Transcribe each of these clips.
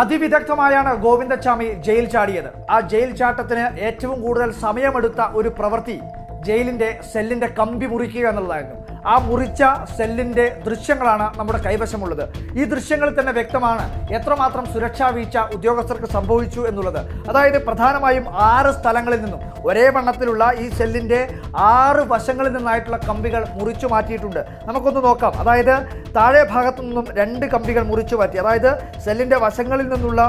അതിവിദഗ്ധമായാണ് Govindachami jail ചാടിയത്. ആ jail ചാട്ടത്തിന് ഏറ്റവും കൂടുതൽ സമയമെടുത്ത ഒരു പ്രവൃത്തി ജയിലിന്റെ സെല്ലിന്റെ കമ്പി മുറിക്കുക എന്നുള്ളതായിരുന്നു. ആ മുറിച്ച സെല്ലിന്റെ ദൃശ്യങ്ങളാണ് നമ്മുടെ കൈവശമുള്ളത്. ഈ ദൃശ്യങ്ങളിൽ തന്നെ വ്യക്തമാണ് എത്രമാത്രം സുരക്ഷാ വീഴ്ച ഉദ്യോഗസ്ഥർക്ക് സംഭവിച്ചു എന്നുള്ളത്. അതായത് പ്രധാനമായും ആറ് സ്ഥലങ്ങളിൽ നിന്നും ഒരേ വണ്ണത്തിലുള്ള ഈ സെല്ലിന്റെ ആറ് വശങ്ങളിൽ നിന്നായിട്ടുള്ള കമ്പികൾ മുറിച്ചു മാറ്റിയിട്ടുണ്ട്. നമുക്കൊന്ന് നോക്കാം. അതായത് താഴെ ഭാഗത്തു നിന്നും രണ്ട് കമ്പികൾ മുറിച്ചു മാറ്റി. അതായത് സെല്ലിന്റെ വശങ്ങളിൽ നിന്നുള്ള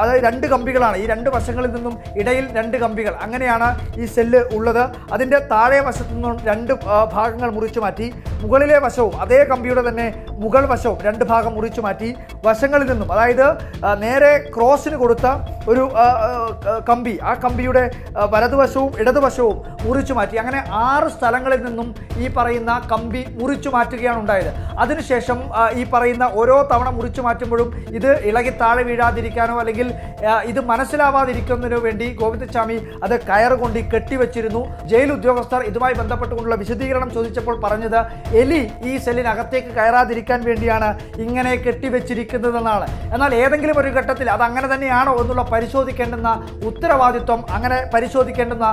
അതായത് രണ്ട് കമ്പികളാണ്. ഈ രണ്ട് വശങ്ങളിൽ നിന്നും ഇടയിൽ രണ്ട് കമ്പികൾ. അങ്ങനെയാണ് ഈ സെല്ല് ഉള്ളത്. അതിന്റെ താഴെ വശത്തു നിന്നും രണ്ട് ഭാഗങ്ങൾ മുറിച്ചു മാറ്റി. മുകളിലെ വശവും അതേ കമ്പിയുടെ തന്നെ മുകൾ വശവും രണ്ട് ഭാഗം മുറിച്ചു മാറ്റി വശങ്ങളിൽ നിന്നും അതായത് നേരെ ക്രോസിന് കൊടുത്ത ഒരു കമ്പി ആ കമ്പിയുടെ വലതുവശവും ഇടതുവശവും മുറിച്ചു മാറ്റി. അങ്ങനെ ആറ് സ്ഥലങ്ങളിൽ നിന്നും ഈ പറയുന്ന കമ്പി മുറിച്ചു മാറ്റുകയാണ് ഉണ്ടായത്. അതിനുശേഷം ഈ പറയുന്ന ഓരോ തവണ മുറിച്ചു മാറ്റുമ്പോഴും ഇത് ഇളകി താഴെ വീഴാതിരിക്കാനോ അല്ലെങ്കിൽ ഇത് മനസ്സിലാവാതിരിക്കുന്നതിനു വേണ്ടി ഗോവിന്ദസ്വാമി അത് കയറുകൊണ്ട് കെട്ടിവെച്ചിരുന്നു. ജയിൽ ഉദ്യോഗസ്ഥർ ഇതുമായി ബന്ധപ്പെട്ടുകൊണ്ടുള്ള വിശദീകരണം ചോദിച്ചപ്പോൾ പറഞ്ഞത് എലി ഈ സെല്ലിനകത്തേക്ക് കയറാതിരിക്കാൻ വേണ്ടിയാണ് ഇങ്ങനെ കെട്ടിവെച്ചിരിക്കുന്നതെന്നാണ്. എന്നാൽ ഏതെങ്കിലും ഒരു ഘട്ടത്തിൽ അത് അങ്ങനെ തന്നെയാണോ എന്നുള്ള പരിശോധിക്കേണ്ടുന്ന ഉത്തരവാദിത്വം അങ്ങനെ പരിശോധിക്കേണ്ടുന്ന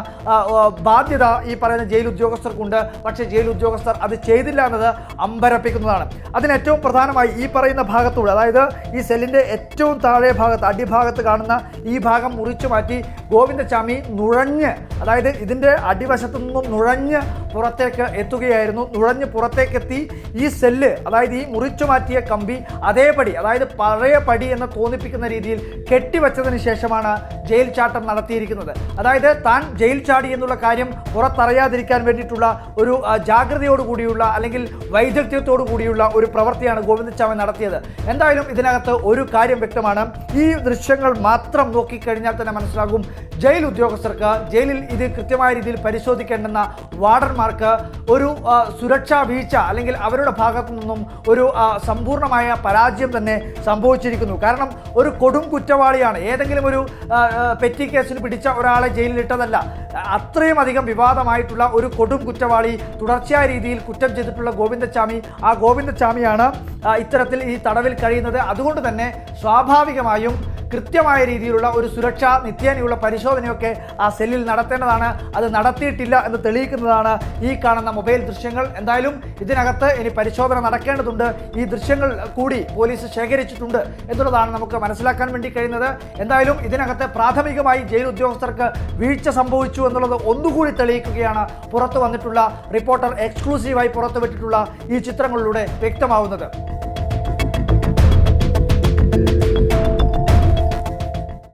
ബാധ്യത ഈ പറയുന്ന ജയിൽ ഉദ്യോഗസ്ഥർക്കുണ്ട്. പക്ഷേ ജയിൽ ഉദ്യോഗസ്ഥർ അത് ചെയ്തില്ല എന്നത് അമ്പരപ്പിക്കുന്നതാണ്. അതിന് ഏറ്റവും പ്രധാനമായി ഈ പറയുന്ന ഭാഗത്തൂടെ അതായത് ഈ സെല്ലിന്റെ ഏറ്റവും താഴെ ഭാഗത്ത് അടിഭാഗത്ത് കാണുന്ന ഈ ഭാഗം മുറിച്ചു മാറ്റി ഗോവിന്ദസ്വാമി നുഴഞ്ഞ് അതായത് ഇതിന്റെ അടിവശത്തു നിന്നും നുഴഞ്ഞ് പുറത്തേക്ക് എത്തുകയായിരുന്നു നുഴഞ്ഞ് പുറത്തേക്കെത്തി ഈ സെല്ല് അതായത് ഈ മുറിച്ചു മാറ്റിയ കമ്പി അതേപടി അതായത് പഴയ പടി എന്ന് തോന്നിപ്പിക്കുന്ന രീതിയിൽ കെട്ടിവെച്ചതിന് ശേഷമാണ് ജയിൽ ചാട്ടം നടത്തിയിരിക്കുന്നത്. അതായത് താൻ ജയിൽ ചാടി എന്നുള്ള കാര്യം പുറത്തറിയാതിരിക്കാൻ വേണ്ടിയിട്ടുള്ള ഒരു ജാഗ്രതയോടുകൂടിയുള്ള കൂടിയുള്ള അല്ലെങ്കിൽ വൈദഗ്ധ്യത്തോടു കൂടിയുള്ള ഒരു പ്രവൃത്തിയാണ് ഗോവിന്ദച്ചാമി നടത്തിയത്. എന്തായാലും ഇതിനകത്ത് ഒരു കാര്യം വ്യക്തമാണ്. ഈ ദൃശ്യങ്ങൾ മാത്രം നോക്കിക്കഴിഞ്ഞാൽ തന്നെ മനസ്സിലാകും ജയിൽ ഉദ്യോഗസ്ഥർക്ക് ജയിലിൽ ഇത് കൃത്യമായ രീതിയിൽ പരിശോധിക്കേണ്ടെന്ന വാർഡന്മാർക്ക് ഒരു സുരക്ഷാ വീഴ്ച അല്ലെങ്കിൽ അവരുടെ ഭാഗത്തു നിന്നും ഒരു സമ്പൂർണമായ പരാജയം തന്നെ സംഭവിച്ചിരിക്കുന്നു. കാരണം ഒരു കൊടും കുറ്റവാളിയാണ്. ഏതെങ്കിലും ഒരു പെറ്റി കേസിന് പിടിച്ച ഒരാളെ ജയിലിലിട്ടതല്ല അത്രയും അധികം വിവാദമായിട്ടുള്ള ഒരു കൊടും കുറ്റവാളി തുടർച്ചയായ രീതിയിൽ കുറ്റം ചെയ്തിട്ടുള്ള ഗോവിന്ദച്ചാമി ആ ഗോവിന്ദച്ചാമിയാണ് ഇത്തരത്തിൽ ഈ തടവിൽ കഴിയുന്നത്. അതുകൊണ്ട് തന്നെ സ്വാഭാവികമായും കൃത്യമായ രീതിയിലുള്ള ഒരു സുരക്ഷ നിത്യേനയുള്ള പരിശോധനയൊക്കെ ആ സെല്ലിൽ നടത്തേണ്ടതാണ്. അത് നടത്തിയിട്ടില്ല എന്ന് തെളിയിക്കുന്നതാണ് ഈ കാണുന്ന മൊബൈൽ ദൃശ്യങ്ങൾ. എന്തായാലും ഇതിനകത്ത് ഇനി പരിശോധന നടക്കേണ്ടതുണ്ട്. ഈ ദൃശ്യങ്ങൾ കൂടി പോലീസ് ശേഖരിച്ചിട്ടുണ്ട് എന്നുള്ളതാണ് നമുക്ക് മനസ്സിലാക്കാൻ വേണ്ടി കഴിയുന്നത്. എന്തായാലും ഇതിനകത്ത് പ്രാഥമികമായി ജയിൽ ഉദ്യോഗസ്ഥർക്ക് വീഴ്ച സംഭവിച്ചു എന്നുള്ളത് ഒന്നുകൂടി തെളിയിക്കുകയാണ് പുറത്തു വന്നിട്ടുള്ള റിപ്പോർട്ടർ എക്സ്ക്ലൂസീവായി പുറത്തുവിട്ടിട്ടുള്ള ഈ ചിത്രങ്ങളിലൂടെ വ്യക്തമാവുന്നത്.